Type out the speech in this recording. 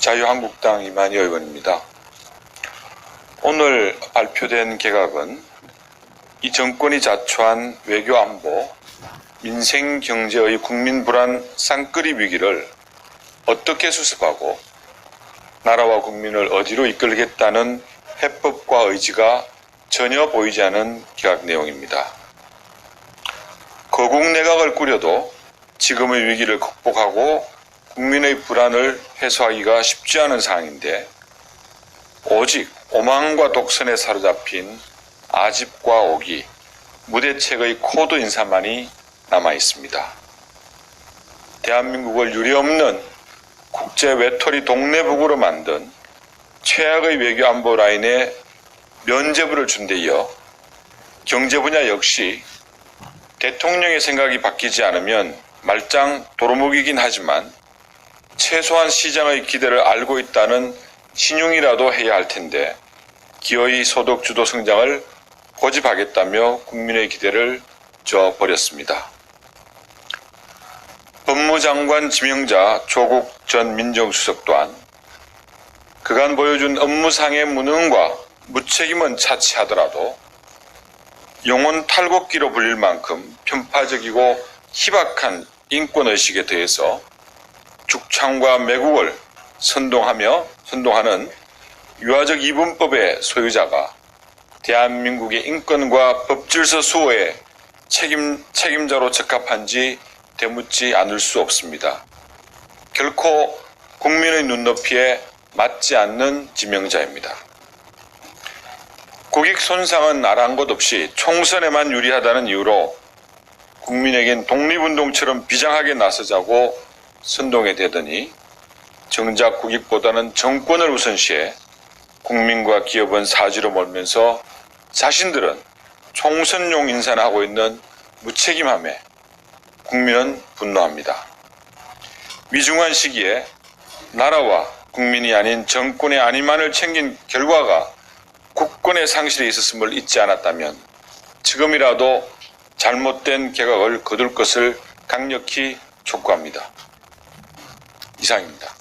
자유한국당 이만희 의원입니다. 오늘 발표된 개각은 이 정권이 자초한 외교 안보, 민생 경제의 국민 불안 쌍끌이 위기를 어떻게 수습하고 나라와 국민을 어디로 이끌겠다는 해법과 의지가 전혀 보이지 않은 개각 내용입니다. 거국 내각을 꾸려도 지금의 위기를 극복하고 국민의 불안을 해소하기가 쉽지 않은 상황인데 오직 오만과 독선에 사로잡힌 아집과 오기, 무대책의 코드 인사만이 남아 있습니다. 대한민국을 유례없는 국제 외톨이 동네북으로 만든 최악의 외교 안보 라인에 면죄부를 준 데 이어 경제 분야 역시 대통령의 생각이 바뀌지 않으면 말짱 도루묵이긴 하지만 최소한 시장의 기대를 알고 있다는 신용이라도 해야 할 텐데 기어이 소득 주도 성장을 고집하겠다며 국민의 기대를 저버렸습니다. 법무장관 지명자 조국 전 민정수석 또한 그간 보여준 업무상의 무능과 무책임은 차치하더라도 영혼 탈곡기로 불릴 만큼 편파적이고 희박한 인권의식에 대해서 죽 창과 매국을 선동하며 선동하는 유아적 이분법의 소유자가 대한민국의 인권과 법질서 수호의 책임, 책임자로 적합한지 되묻지 않을 수 없습니다. 결코 국민의 눈높이에 맞지 않는 지명자입니다. 국익 손상은 아랑곳 없이 총선에만 유리하다는 이유로 국민에겐 독립운동처럼 비장하게 나서자고 선동에 대더니 정작 국익보다는 정권을 우선시해 국민과 기업은 사지로 몰면서 자신들은 총선용 인사를 하고 있는 무책임함에 국민은 분노합니다. 위중한 시기에 나라와 국민이 아닌 정권의 안위만을 챙긴 결과가 국권의 상실에 있었음을 잊지 않았다면 지금이라도 잘못된 개각을 거둘 것을 강력히 촉구합니다. 이상입니다.